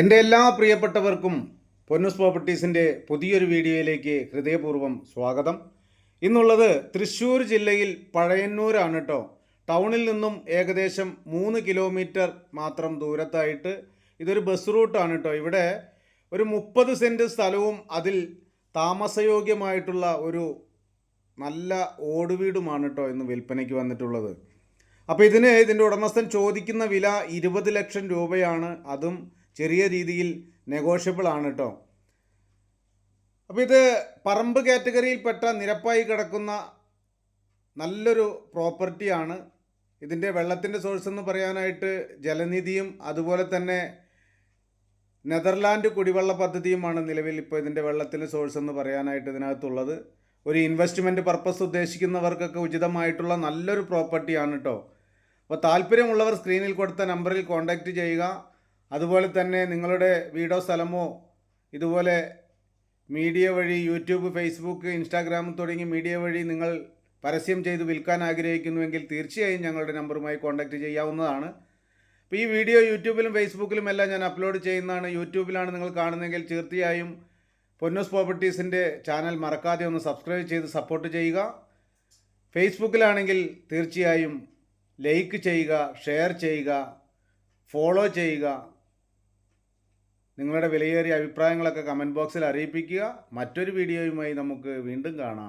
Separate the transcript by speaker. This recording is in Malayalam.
Speaker 1: എന്റെ എല്ലാ പ്രിയപ്പെട്ടവർക്കും പൊന്നൂസ് പ്രോപ്പർട്ടീസിന്റെ പുതിയൊരു വീഡിയോയിലേക്ക് ഹൃദയപൂർവം സ്വാഗതം. ഇന്നുള്ളത് തൃശ്ശൂർ ജില്ലയിൽ പഴയന്നൂരാണ് കേട്ടോ ടൗണിൽ നിന്നും ഏകദേശം മൂന്ന് കിലോമീറ്റർ മാത്രം ദൂരത്തായിട്ട് ഇതൊരു ബസ് റൂട്ടാണ് കേട്ടോ ഇവിടെ ഒരു മുപ്പത് സെന്റ് സ്ഥലവും അതിൽ താമസയോഗ്യമായിട്ടുള്ള ഒരു നല്ല ഓടുവീടുമാണ് കേട്ടോ ഇന്ന് വിൽപ്പനയ്ക്ക് വന്നിട്ടുള്ളത്. അപ്പോൾ ഇതിന് ഇതിന്റെ ഉടമസ്ഥൻ ചോദിക്കുന്ന വില ഇരുപത് ലക്ഷം രൂപയാണ്. അതും ചെറിയ രീതിയിൽ നെഗോഷ്യബിൾ ആണ് കേട്ടോ അപ്പോൾ ഇത് പറമ്പ് കാറ്റഗറിയിൽപ്പെട്ട നിരപ്പായി കിടക്കുന്ന നല്ലൊരു പ്രോപ്പർട്ടിയാണ് ഇതിന്റെ വെള്ളത്തിന്റെ സോഴ്സ് എന്ന് പറയാനായിട്ട് ജലനിധിയും അതുപോലെ തന്നെ നെതർലാൻഡ് കുടിവെള്ള പദ്ധതിയുമാണ് നിലവിൽ ഇപ്പോൾ ഇതിന്റെ വെള്ളത്തിന്റെ സോഴ്സ് എന്ന് പറയാനായിട്ട് ഇതിനകത്തുള്ളത്. ഒരു ഇൻവെസ്റ്റ്മെന്റ് പർപ്പസ് ഉദ്ദേശിക്കുന്നവർക്കൊക്കെ ഉചിതമായിട്ടുള്ള നല്ലൊരു പ്രോപ്പർട്ടിയാണ് കേട്ടോ അപ്പോൾ താല്പര്യമുള്ളവർ സ്ക്രീനിൽ കൊടുത്ത നമ്പറിൽ കോൺടാക്റ്റ് ചെയ്യുക. അതുപോലെ തന്നെ നിങ്ങളുടെ വീടോ സ്ഥലമോ ഇതുപോലെ മീഡിയ വഴി യൂട്യൂബ് ഫേസ്ബുക്ക് ഇൻസ്റ്റാഗ്രാം തുടങ്ങി മീഡിയ വഴി നിങ്ങൾ പരസ്യം ചെയ്ത് വിൽക്കാൻ ആഗ്രഹിക്കുന്നുവെങ്കിൽ തീർച്ചയായും ഞങ്ങളുടെ നമ്പറുമായി കോൺടാക്റ്റ് ചെയ്യാവുന്നതാണ്. അപ്പോൾ ഈ വീഡിയോ യൂട്യൂബിലും ഫേസ്ബുക്കിലും എല്ലാം ഞാൻ അപ്ലോഡ് ചെയ്യുന്നതാണ്. യൂട്യൂബിലാണ് നിങ്ങൾ കാണുന്നതെങ്കിൽ തീർച്ചയായും പൊന്നോസ് പ്രോപ്പർട്ടീസിന്റെ ചാനൽ മറക്കാതെ ഒന്ന് സബ്സ്ക്രൈബ് ചെയ്ത് സപ്പോർട്ട് ചെയ്യുക. ഫേസ്ബുക്കിലാണെങ്കിൽ തീർച്ചയായും ലൈക്ക് ചെയ്യുക ഷെയർ ചെയ്യുക ഫോളോ ചെയ്യുക. നിങ്ങളുടെ വിലയേറിയ അഭിപ്രായങ്ങളൊക്കെ കമന്റ് ബോക്സിൽ അറിയിപ്പിക്കുക. മറ്റൊരു വീഡിയോയുമായി നമുക്ക് വീണ്ടും കാണാം.